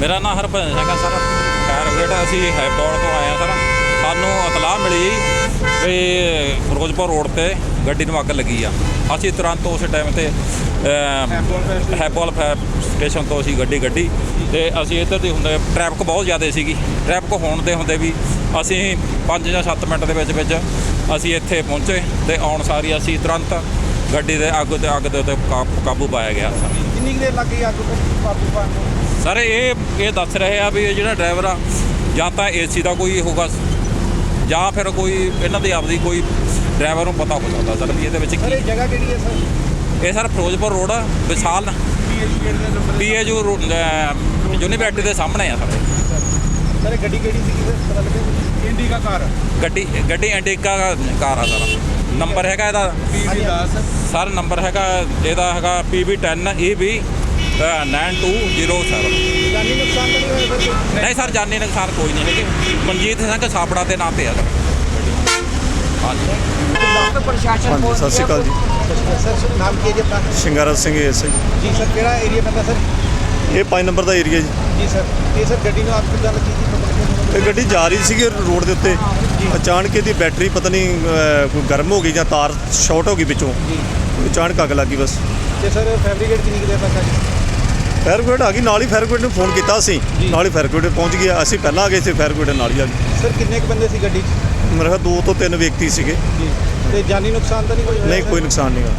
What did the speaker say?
ਮੇਰਾ ਨਾਮ ਹਰਭਜਨ ਸਿੰਘ ਹੈ ਸਰ। ਬ੍ਰਿਗੇਡ ਅਸੀਂ ਹੈਬੋਲ ਤੋਂ ਆਏ ਹਾਂ ਸਰ। ਸਾਨੂੰ ਇਤਲਾਹ ਮਿਲੀ ਵੀ ਫਿਰੋਜ਼ਪੁਰ ਰੋਡ ਤੇ ਗੱਡੀ ਨੂੰ ਅੱਗ ਲੱਗੀ ਆ। ਅਸੀਂ ਤੁਰੰਤ ਉਸ ਟਾਈਮ ਤੇ ਹੈਬੋਲ ਸਟੇਸ਼ਨ ਤੋਂ ਅਸੀਂ ਗੱਡੀ ਗੱਡੀ ਤੇ ਅਸੀਂ ਇੱਧਰ ਦੀ ਹੁੰਦੇ ਟ੍ਰੈਫਿਕ ਬਹੁਤ ਜ਼ਿਆਦਾ ਸੀਗੀ। ਟ੍ਰੈਫਿਕ ਹੋਣ ਦੇ ਹੁੰਦੇ ਵੀ ਅਸੀਂ 5 ਜਾਂ 7 ਮਿੰਟ ਦੇ ਵਿੱਚ ਵਿੱਚ ਅਸੀਂ ਇੱਥੇ ਪਹੁੰਚੇ ਤੇ ਆਉਣ ਸਾਰੀ ਅਸੀਂ ਤੁਰੰਤ ਗੱਡੀ ਦੇ ਅੱਗ ਤੇ ਅੱਗ ਦੇ ਉੱਤੇ ਕਾ- ਕਾਬੂ ਪਾਇਆ ਗਿਆ ਸਰ। ਕਿੰਨੀ ਕੁ ਦੇਰ ਲੱਗ ਗਈ ਅੱਗ ਕਾਬੂ ਪਾਉਣ ਨੂੰ? ਸਰ ਇਹ ਇਹ ਦੱਸ ਰਹੇ ਆ ਵੀ ਇਹ ਜਿਹੜਾ ਡਰਾਈਵਰ ਆ ਜਾਂ ਤਾਂ ਏਸੀ ਦਾ ਕੋਈ ਹੋਗਾ ਜਾਂ ਫਿਰ ਕੋਈ ਇਹਨਾਂ ਦੀ ਆਪਦੀ ਕੋਈ ਡਰਾਈਵਰ ਨੂੰ ਪਤਾ ਹੋ ਸਕਦਾ ਸਰ ਵੀ ਇਹਦੇ ਵਿੱਚ ਸਰ ਕੀ ਇਹ ਜਗ੍ਹਾ ਕਿਹੜੀ ਹੈ ਸਰ? ਇਹ ਸਰ ਫਿਰੋਜ਼ਪੁਰ ਰੋਡ ਆ, ਵਿਸ਼ਾਲ ਪੀਐਚ ਗੇਟ ਦੇ ਨੰਬਰ ਪੀਏਯੂ ਯੂਨੀਵਰਸਿਟੀ ਦੇ ਸਾਹਮਣੇ ਆ ਸਰ ਸਰ ਗੱਡੀ ਕਿਹੜੀ ਸੀ ਸਰ ਪਤਾ ਲੱਗਿਆ ਇੰਡੀਕਾ ਕਾਰ। ਗੱਡੀ ਗੱਡੀ ਇੰਡੀਕਾ ਕਾਰ ਆ ਸਰ। ਨੰਬਰ ਹੈਗਾ ਇਹਦਾ? ਪੀਵੀ 10 ਸਰ ਨੰਬਰ ਹੈਗਾ ਇਹਦਾ ਹੈਗਾ PB10 EB 9207 ਜਾਨੀ ਨੁਕਸਾਨ ਤਾਂ ਨਹੀਂ ਹੋਇਆ ਸਰ ਨਹੀਂ ਸਰ ਜਾਨੀ ਨੁਕਸਾਨ ਕੋਈ ਨਹੀਂ ਹੈਗੇ। ਮਨਜੀਤ ਸਿੰਘ ਸਾਪੜਾ ਦੇ ਨਾਂ ਤੇ ਆ ਸਰ। ਹਾਂਜੀ। ਡਾਕਟਰ ਪ੍ਰਸ਼ਾਸਨ ਹਾਂਜੀ ਸਤਿ ਸ਼੍ਰੀ ਅਕਾਲ ਜੀ। ਸਰ ਸਰ ਨਾਮ ਕੀ ਹੈ ਜੀ ਆਪਣਾ? ਸ਼ਿੰਗਾਰਾ ਸਿੰਘ ਐਸਆਈ ਜੀ ਸਰ ਕਿਹੜਾ ਏਰੀਆ ਪੈਂਦਾ ਸਰ? ਇਹ 5 ਨੰਬਰ ਦਾ ਏਰੀਆ ਜੀ। ਜੀ ਸਰ ਇਹ ਸਰ ਗੱਡੀ ਨੂੰ ਅੱਗ ਕਿੱਦਾਂ ਲੱਗੀ ਜੀ? ਇਹ ਗੱਡੀ ਜਾ ਰਹੀ ਸੀਗੀ ਰੋਡ ਦੇ ਉੱਤੇ। ਅਚਾਨਕ ਇਹਦੀ ਬੈਟਰੀ ਪਤਾ ਨਹੀਂ ਅਹ, ਕੋਈ ਗਰਮ ਹੋ ਗਈ ਜਾਂ ਤਾਰ ਸ਼ਾਰਟ ਹੋ ਗਈ ਵਿੱਚੋਂ ਅਚਾਨਕ ਅੱਗ ਲੱਗੀ ਬਸ। ਤੇ ਸਰ ਫੈਬਰਿਕੇਟ ਕਿੰਨੀ ਕੁ ਦੇਰ ਤੱਕ ਆ ਫਾਇਰ ਬ੍ਰਿਗੇਡ ਆ ਗਈ ਨਾਲ ਹੀ ਫਾਇਰ ਬ੍ਰਿਗੇਡ ਨੂੰ ਫੋਨ ਕੀਤਾ ਅਸੀਂ। ਜੀ। ਨਾਲ ਹੀ ਫਾਇਰ ਬ੍ਰਿਗੇਡ ਪਹੁੰਚ ਗਿਆ ਅਸੀਂ ਪਹਿਲਾਂ ਆ ਗਏ ਸੀ ਫਾਇਰ ਬ੍ਰਿਗੇਡ ਨਾਲ ਹੀ ਆ ਗਈ ਸਰ ਕਿੰਨੇ ਕੁ ਬੰਦੇ ਸੀ ਗੱਡੀ 'ਚ? ਮੇਰੇ ਖਿਆਲ ਦੋ ਤੋਂ ਤਿੰਨ ਵਿਅਕਤੀ ਸੀਗੇ। ਜੀ। ਤੇ ਜਾਨੀ ਨੁਕਸਾਨ ਤਾਂ ਨਹੀਂ ਕੋਈ ਹੋਇਆ? ਨਹੀਂ ਸਰ? ਕੋਈ ਨੁਕਸਾਨ ਨਹੀਂ ਹੋਇਆ।